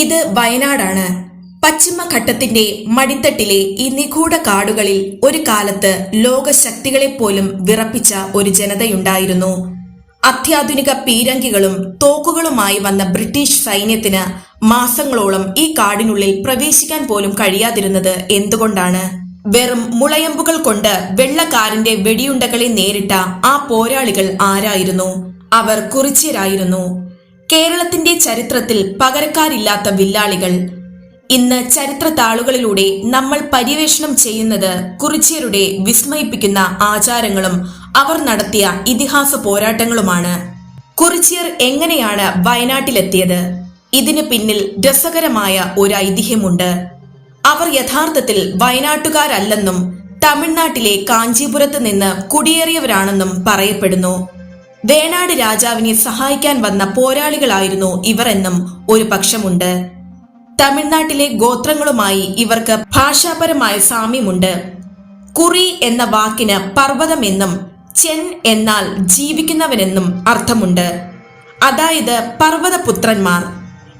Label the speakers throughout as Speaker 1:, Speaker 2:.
Speaker 1: ഇത് വയനാടാണ്. പശ്ചിമഘട്ടത്തിന്റെ മടിത്തട്ടിലെ ഈ നിഗൂഢ കാടുകളിൽ ഒരു കാലത്ത് ലോകശക്തികളെപ്പോലും വിറപ്പിച്ച ഒരു ജനതയുണ്ടായിരുന്നു. അത്യാധുനിക പീരങ്കികളും തോക്കുകളുമായി വന്ന ബ്രിട്ടീഷ് സൈന്യത്തിന് മാസങ്ങളോളം ഈ കാടിനുള്ളിൽ പ്രവേശിക്കാൻ പോലും കഴിയാതിരുന്നത് എന്തുകൊണ്ടാണ്? വെറും മുളയമ്പുകൾ കൊണ്ട് വെള്ളക്കാരന്റെ വെടിയുണ്ടകളെ നേരിട്ട ആ പോരാളികൾ ആരായിരുന്നു? അവർ കുറിച്യരായിരുന്നു. കേരളത്തിന്റെ ചരിത്രത്തിൽ പകരക്കാരില്ലാത്ത വില്ലാളികൾ. ഇന്ന് ചരിത്ര താളുകളിലൂടെ നമ്മൾ പര്യവേഷണം ചെയ്യുന്നത് കുറിച്യരുടെ വിസ്മയിപ്പിക്കുന്ന ആചാരങ്ങളും അവർ നടത്തിയ ഇതിഹാസ പോരാട്ടങ്ങളുമാണ്. കുറിച്യർ എങ്ങനെയാണ് വയനാട്ടിലെത്തിയത്? ഇതിനു പിന്നിൽ രസകരമായ ഒരു ഐതിഹ്യമുണ്ട്. അവർ യഥാർത്ഥത്തിൽ വയനാട്ടുകാരല്ലെന്നും തമിഴ്നാട്ടിലെ കാഞ്ചീപുരത്ത് നിന്ന് കുടിയേറിയവരാണെന്നും പറയപ്പെടുന്നു. വേണാട് രാജാവിനെ സഹായിക്കാൻ വന്ന പോരാളികളായിരുന്നു ഇവർ എന്നും ഒരു പക്ഷമുണ്ട്. തമിഴ്നാട്ടിലെ ഗോത്രങ്ങളുമായി ഇവർക്ക് ഭാഷാപരമായ സാമ്യമുണ്ട്. കുറി എന്ന വാക്കിന് പർവതമെന്നും ചെൻ എന്നാൽ ജീവിക്കുന്നവനെന്നും അർത്ഥമുണ്ട്. അതായത് പർവതപുത്രന്മാർ.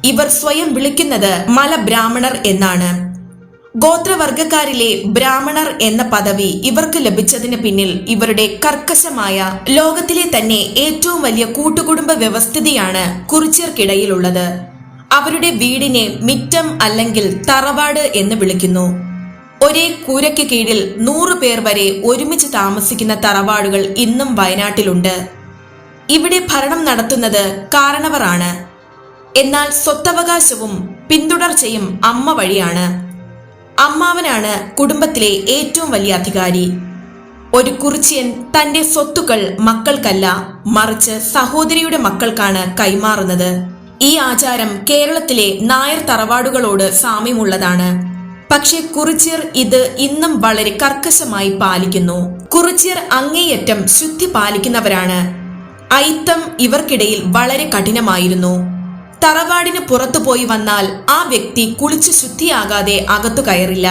Speaker 1: ഇവർ സ്വയം വിളിക്കുന്നത് മലബ്രാഹ്മണർ എന്നാണ്. ഗോത്രവർഗക്കാരിലെ ബ്രാഹ്മണർ എന്ന പദവി ഇവർക്ക് ലഭിച്ചതിന് പിന്നിൽ ഇവരുടെ കർക്കശമായ ലോകത്തിലെ തന്നെ ഏറ്റവും വലിയ കൂട്ടുകുടുംബ വ്യവസ്ഥിതിയാണ് കുറിച്യർക്കിടയിലുള്ളത്. അവരുടെ വീടിനെ മിറ്റം അല്ലെങ്കിൽ തറവാട് എന്ന് വിളിക്കുന്നു. ഒരേ കൂരയ്ക്ക് കീഴിൽ നൂറു പേർ വരെ ഒരുമിച്ച് താമസിക്കുന്ന തറവാടുകൾ ഇന്നും വയനാട്ടിലുണ്ട്. ഇവിടെ ഭരണം നടത്തുന്നത് കാരണവറാണ് എന്നാൽ സ്വത്തവകാശവും പിന്തുടർച്ചയും അമ്മ വഴിയാണ്. അമ്മാവനാണ് കുടുംബത്തിലെ ഏറ്റവും വലിയ അധികാരി. ഒരു കുറിച്യൻ തന്റെ സ്വത്തുക്കൾ മക്കൾക്കല്ല മറിച്ച് സഹോദരിയുടെ മക്കൾക്കാണ് കൈമാറുന്നത്. ഈ ആചാരം കേരളത്തിലെ നായർ തറവാടുകളോട് സാമ്യമുള്ളതാണ്. പക്ഷെ കുറിച്യർ ഇത് ഇന്നും വളരെ കർക്കശമായി പാലിക്കുന്നു. കുറിച്യർ അങ്ങേയറ്റം ശുദ്ധി പാലിക്കുന്നവരാണ്. ഐത്തം ഇവർക്കിടയിൽ വളരെ കഠിനമായിരുന്നു. തറവാടിന് പുറത്തു പോയി വന്നാൽ ആ വ്യക്തി കുളിച്ച് ശുദ്ധിയാകാതെ അകത്തു കയറില്ല.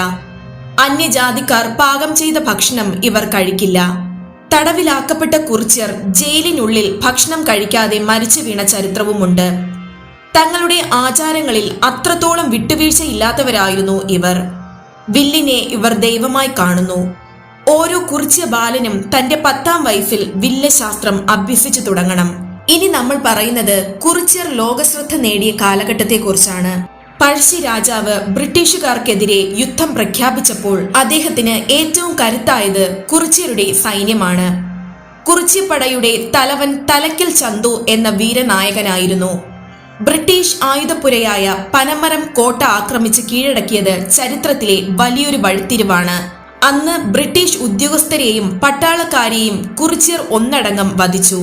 Speaker 1: അന്യജാതിക്കാർ പാകം ചെയ്ത ഭക്ഷണം ഇവർ കഴിക്കില്ല. തടവിലാക്കപ്പെട്ട കുറിച്യർ ജയിലിനുള്ളിൽ ഭക്ഷണം കഴിക്കാതെ മരിച്ചു വീണ ചരിത്രവുമുണ്ട്. തങ്ങളുടെ ആചാരങ്ങളിൽ അത്രത്തോളം വിട്ടുവീഴ്ച വിട്ടുവീഴ്ചയില്ലാത്തവരായിരുന്നു ഇവർ. വില്ലിനെ ഇവർ ദൈവമായി കാണുന്നു. ഓരോ കുറിച്യ ബാലനും തന്റെ പത്താം വയസ്സിൽ വില്ലശാസ്ത്രം അഭ്യസിച്ചു തുടങ്ങണം. ഇനി നമ്മൾ പറയുന്നത് കുറിച്യർ ലോകശ്രദ്ധ നേടിയ കാലഘട്ടത്തെക്കുറിച്ചാണ്. പഴശ്ശി രാജാവ് ബ്രിട്ടീഷുകാർക്കെതിരെ യുദ്ധം പ്രഖ്യാപിച്ചപ്പോൾ അദ്ദേഹത്തിന് ഏറ്റവും കരുത്തായത് കുറിച്യരുടെ സൈന്യമാണ്. കുറിച്ചിപ്പടയുടെ തലവൻ തലക്കിൽ ചന്തു എന്ന വീരനായകനായിരുന്നു. ബ്രിട്ടീഷ് ആയുധപ്പുരയായ പനമരം കോട്ട ആക്രമിച്ച് കീഴടക്കിയത് ചരിത്രത്തിലെ വലിയൊരു വഴിത്തിരിവാണ്. അന്ന് ബ്രിട്ടീഷ് ഉദ്യോഗസ്ഥരെയും പട്ടാളക്കാരെയും കുറിച്യർ ഒന്നടങ്കം വധിച്ചു.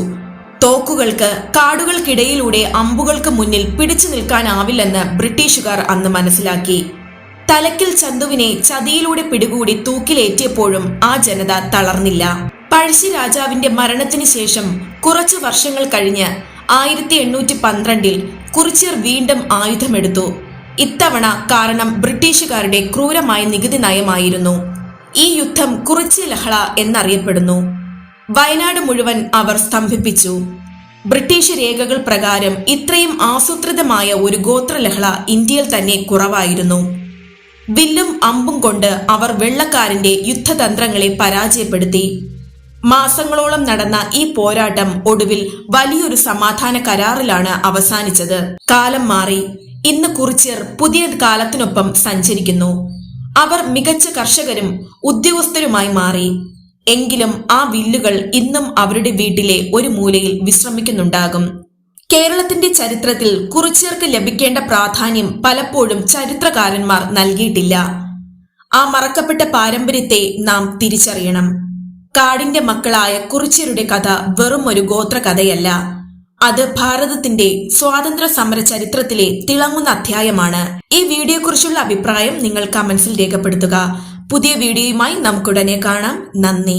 Speaker 1: തോക്കുകൾക്ക് കാടുകൾക്കിടയിലൂടെ അമ്പുകൾക്ക് മുന്നിൽ പിടിച്ചു നിൽക്കാനാവില്ലെന്ന് ബ്രിട്ടീഷുകാർ അന്ന് മനസ്സിലാക്കി. തലക്കിൽ ചന്തുവിനെ ചതിയിലൂടെ പിടികൂടി തൂക്കിലേറ്റിയപ്പോഴും ആ ജനത തളർന്നില്ല. പഴശ്ശി രാജാവിന്റെ മരണത്തിന് ശേഷം കുറച്ചു വർഷങ്ങൾ കഴിഞ്ഞ് ആയിരത്തി എണ്ണൂറ്റി പന്ത്രണ്ടിൽ കുറിച്യർ വീണ്ടും ആയുധമെടുത്തു. ഇത്തവണ കാരണം ബ്രിട്ടീഷുകാരുടെ ക്രൂരമായ നികുതി നയമായിരുന്നു. ഈ യുദ്ധം കുറിച്യ ലഹള എന്നറിയപ്പെടുന്നു. വയനാട് മുഴുവൻ അവർ സ്തംഭിപ്പിച്ചു. ബ്രിട്ടീഷ് രേഖകൾ പ്രകാരം ഇത്രയും ആസൂത്രിതമായ ഒരു ഗോത്രലഹള ഇന്ത്യയിൽ തന്നെ കുറവായിരുന്നു. വില്ലും അമ്പും കൊണ്ട് അവർ വെള്ളക്കാരന്റെ യുദ്ധതന്ത്രങ്ങളെ പരാജയപ്പെടുത്തി. മാസങ്ങളോളം നടന്ന ഈ പോരാട്ടം ഒടുവിൽ വലിയൊരു സമാധാന കരാറിലാണ് അവസാനിച്ചത്. കാലം മാറി. ഇന്ന് കുറിച്യർ പുതിയ കാലത്തിനൊപ്പം സഞ്ചരിക്കുന്നു. അവർ മികച്ച കർഷകരും ഉദ്യോഗസ്ഥരുമായി മാറി. എങ്കിലും ആ വില്ലുകൾ ഇന്നും അവരുടെ വീട്ടിലെ ഒരു മൂലയിൽ വിശ്രമിക്കുന്നുണ്ടാകും. കേരളത്തിന്റെ ചരിത്രത്തിൽ കുറിച്യർക്ക് ലഭിക്കേണ്ട പ്രാധാന്യം പലപ്പോഴും ചരിത്രകാരന്മാർ നൽകിയിട്ടില്ല. ആ മറക്കപ്പെട്ട പാരമ്പര്യത്തെ നാം തിരിച്ചറിയണം. കാടിന്റെ മക്കളായ കുറിച്യരുടെ കഥ വെറും ഒരു ഗോത്ര കഥയല്ല അത് ഭാരതത്തിന്റെ സ്വാതന്ത്ര്യ സമര ചരിത്രത്തിലെ തിളങ്ങുന്ന അധ്യായമാണ്. ഈ വീഡിയോയെക്കുറിച്ചുള്ള അഭിപ്രായം നിങ്ങൾ കമന്റ്സിൽ രേഖപ്പെടുത്തുക. പുതിയ വീഡിയോയുമായി നമുക്കുടനെ കാണാം. നന്ദി.